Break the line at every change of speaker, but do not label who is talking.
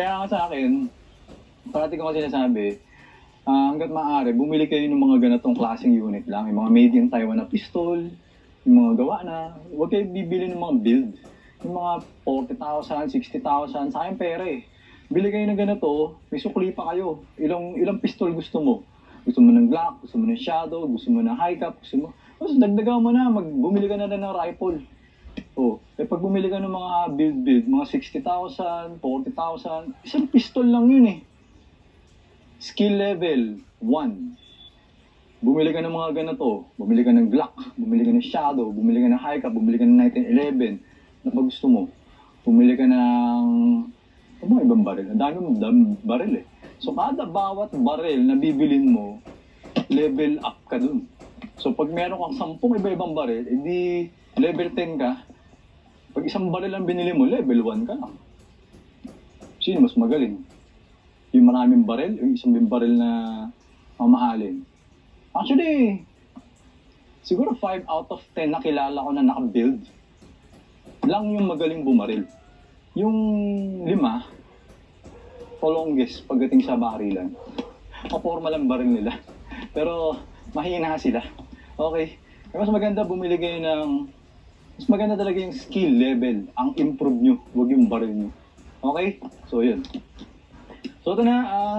Kaya nga sa akin, parati ko kasi sinasabi, ah, hanggat maaari, bumili kayo ng mga ganitong klaseng unit lang. Yung mga made in Taiwan na pistol, yung mga gawa na, huwag kayo bibili ng mga build. Yung mga 40,000, 60,000, sa akin pera eh. Bili kayo ng ganito, may sukli pa kayo. Ilang, ilang pistol gusto mo? Gusto mo ng Glock, gusto mo ng Shadow, gusto mo ng High Cap, gusto mo... Tapos dagdagan mo na, mag, bumili ka na lang ng rifle. Oh, eh pag bumili ka ng mga build-build, mga 60,000, 40,000, isang pistol lang yun eh. Skill level, 1. Bumili ka ng mga ganito, bumili ka ng Glock, bumili ka ng Shadow, bumili ka ng High Cap, bumili ka ng 1911, na pag gusto mo. Bumili ka ng, ano ba ibang baril? Ang dami mong dam- baril eh. So kada bawat baril na bibilin mo, level up ka dun. So pag meron kang 10 iba-ibang baril, edi level 10 ka, pag isang baril ang binili mo, level 1 ka lang. Sino mas magaling? Yung maraming baril, yung isang baril na mamahalin. Actually, siguro 5 out of 10 na kilala ko na naka-build lang yung magaling bumaril. Yung lima, longest pagdating sa barilan. Kaporma lang baril nila. Pero mahina sila. Okay. Mas maganda bumili kayo ng mas maganda talaga yung skill level, ang improve nyo, huwag yung baril nyo. Okay? So, yun. So, ito na, ah,